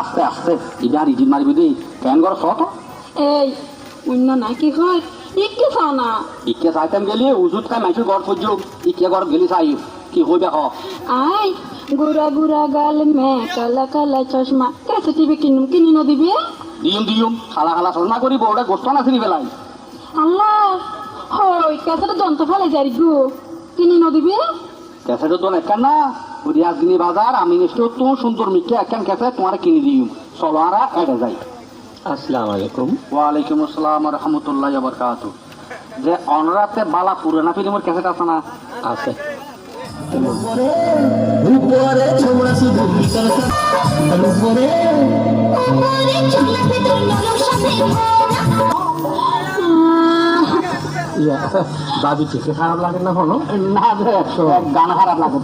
আস্তে আস্তে ইটা রিজিট মারিবি দি। কেন ঘর শত এই অন্য না কি হয়? ইকে চাও না। ইকে চাইতাম গেলি উজুত খাই মাইসুর ঘর খুঁজু ইকে ঘর গেলি চাই কি হই দেখ আই গুড়া গুড়া গাল মে কালা কালা চশমা। কেসে টিভি কিনুম কিনি নদিবি দিম দিম খালা খালা সরনা করিব ওটা গোস্ত না চিনি পেলাই আল্লাহ হই কেসেটা যন্ত্র ফেলে যাই গো কিনি নদিবি ক্যাসেটও তো একখান না। দিনী বাজার আমি নিশ্চয় তো সুন্দর মিটে একখান ক্যাসেট তোমার কিনে দিম চলো আর এটা যাই আসসালামু আলাইকুম ওয়ালাইকুম আসসালাম রহমতুল্লাহ বরকাত যে অনরাতে বালা পুরানা ফিল্মের ক্যাসেট আছে না আছে উপরে ছোড়া শুধু ভিতরে উপরে ইয়া বাবি থেকে খারাপ লাগে না হলো না গান খারাপ লাগে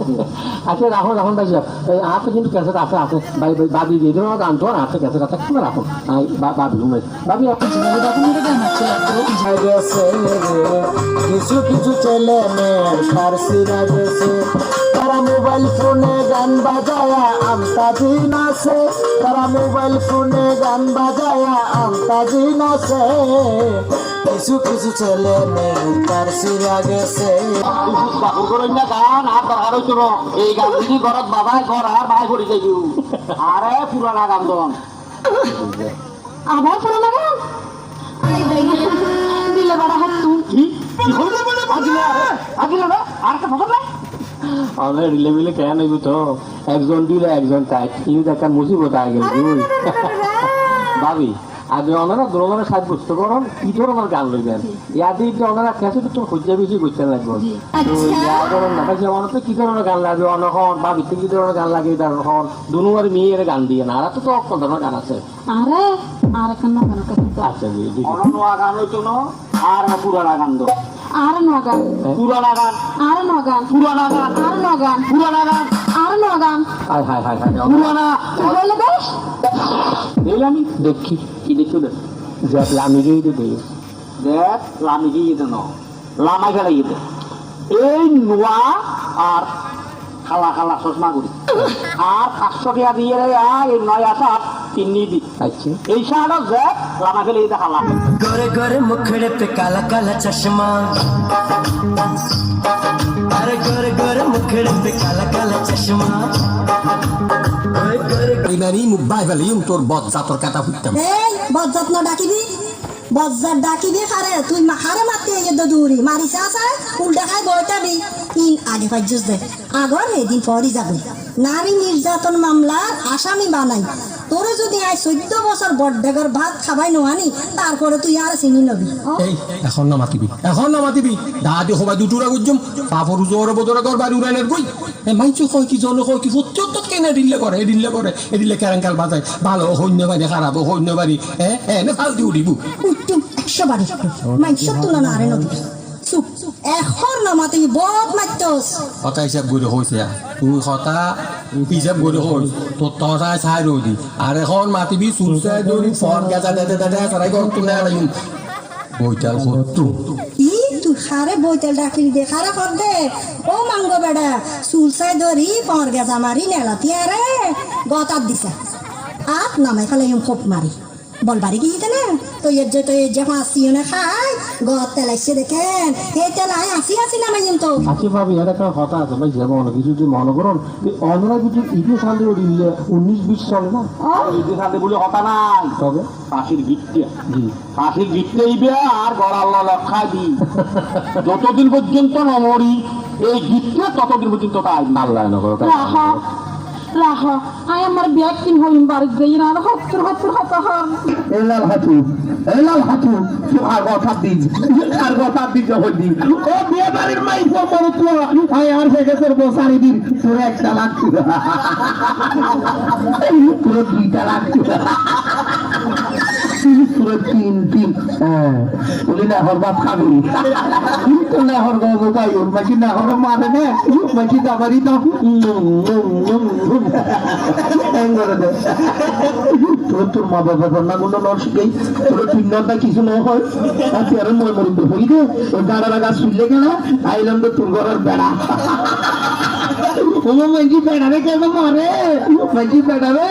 আচ্ছা রাখুন রাখুন ভাই আছে কিন্তু ক্যাসেট আছে আছে। ভাই ভাই বাবি দিয়ে দেবো গান তো আছে ক্যাসেট আছে। কিনা রাখুন বাবি ঘুমে। বাবি কিছু কিছু ছেলে মেয়ে ফার্সিরা গেছে তারা মোবাইল ফোনে গান বাজায়া আমতা দিন আছে। তারা মোবাইল ফোনে গান বাজায়া আমতা দিন আছে। কিছু কিছু ছেলে মেয়ে ফার্সিরা গেছে বাপুর করে না গান আর দরকার হইতো না। এই গান যদি ঘরত বাবাই ঘর আর ভাই পড়ি যাই আরে পুরানা গান দন আবার পুরো লাগে দিলে বড় হাত তুই কি কি হইল বলে আজিলা আজিলা না আর একটা ফসল নাই আমরা রিলে মিলে কেন হইব তো একজন দিলে একজন তাই কিন্তু একটা মুসিবত আগে গেল ভাবি আগে ওনারা সাজ বুঝতে পারেন কি ধরনের গান লইবেন? ইয়াদি ওনারা কেসে তো খুঁজে বেশি বুঝতে লাগবে। তো ইয়া ধরুন না কাছে অনেক কি ধরনের গান লাগবে অনখন বা ভিত্তি কি ধরনের গান লাগে? তার হন দুনুয়ার মেয়ের গান দিয়ে না? আর তো তো অক্কল ধরনের গান আছে। আরে আর কেন কেসে আচ্ছা জি জি। অন নোয়া গান হইতো না আর পুরানা গান দো। আর নগান পুরানা গান। আর নগান পুরানা গান। আর নগান পুরানা গান। আর নগান হাই হাই হাই হাই পুরানা। বলে বেশ। আমি দেখি কি দেখি দেখ লামি গিয়ে দে দেখ লামি গিয়ে দে ন লামা খেলা গিয়ে এই নোয়া আর খালা খালা চশমা করি আর পাঁচশো টাকা দিয়ে আর নয় নয়া সাত তিন্নি দি এই সাহাটা যে লামা খেলে এটা খালা গড়ে গড়ে মুখড়ে পে কালা কালা চশমা আরে গড়ে গড়ে মুখড়ে পে কালা কালা চশমা ইনারি মুখ ফেলিম তোর বজ্জাতর কথা ফুটতাম। এই বজ্জাত না ডাকিবি? বজ্জাত ডাকিবি খারে তুই মাখারে মাতি তো দৌড়ি আছে উল্টা খাই বইটাবি ইন আগে দে। আগর এদিন পরই যাবে। নারী নির্যাতন মামলার আসামি বানাই। তোরে যদি আজ চোদ্দ বছর বড্ডেগর ভাত খাবাই নোয়ানি তারপরে তুই আর চিনি নবি এই এখন না মাতিবি এখন না মাতিবি। দাদি সবাই দুটুরা গুজম পাপর জোরে বদরে তোর বাড়ি উড়াইনের গই। এ মাইছো কয় কি জন কয় কি সত্য কেনে দিলে করে এ দিলে করে এ দিলে কেরাঙ্কাল বাজায়। ভালো সৈন্য বাড়ি খারাপ সৈন্য বাড়ি হ্যাঁ হ্যাঁ নে ফালতি উঠিব উঠতুম একশো বাড়ি মাইসব তুলনা আরে নবি। এখন না মাতি বদ মাইতস কথা হিসাব করে হয়েছে তুই কথা হিসাব করে হই তোর তসায় চাই রই দি আর এখন মাতিবি চুলচাই দৌড়ি ফর গেছা দেতে দেতে সরাই গর তুলে আলাইম বইটাল শত্রু ই তুই খারে বইতেল ডাকিলি দে খারে কর দে। ও মাঙ্গ বেড়া চুলসাই ধরি পর গেজা মারি নেলাতি আরে গতাত দিছে। আত নামাই ফেলে খোপ মারি বল বাড়ি গিয়ে না তো এর যে তো এর যে হাসিও না খাই গত তেলাইছে দেখেন হে তেলাই আসি আসি নামাই ইম তো ভাবি এটা একটা কথা আছে ভাই যে কিছু যদি মনে করুন অন্যরা কিছু ইতি সালে দিলে উনিশ বিশ চলে না? এই সাথে বলে হতা নাই। তবে ফাঁসির গিটতে। জি। ফাঁসির গিটতে ইবে আর গড়াল লক্ষা দি। যতদিন পর্যন্ত নমরি এই গিটতে ততদিন পর্যন্ত তাই আল্লাহ নগর রাহ আই আমার ব্যাগ কিন হইম বাড়ি যাই না হত্তর হত্তর হত হন এলাল হাতু এলাল হাতু আর কথা দিন আর কথা দিন যখন দিন। ও বিয়ে বাড়ির মাই তো আই আর থেকে তোর বসারি দিন, তোর একটা লাগছে পুরো দুইটা লাগছে পুরো তিন তিন। হ্যাঁ বলি না হর বাপ খাবি। তো না হর গো গাই ওর মাঝি না হর মারে না মাঝি দাবারি তো তোর তোর মা বাবা বন্যা গুলো নর তোর পিন্নটা কিছু না হয়। আর তুই আরও মই মরিত হই দে ওই গাড়া লাগা শুনলে গেল আইলাম তো তোর ঘরের বেড়া। ও মাঝি বেড়ারে কেন মারে? মাঝি বেড়া রে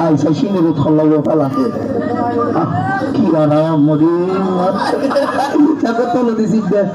আইসা সিনের উৎখল লাগবে ফেলা আহ, কি আরাম মরি তাকে তুলে দিছি দেখ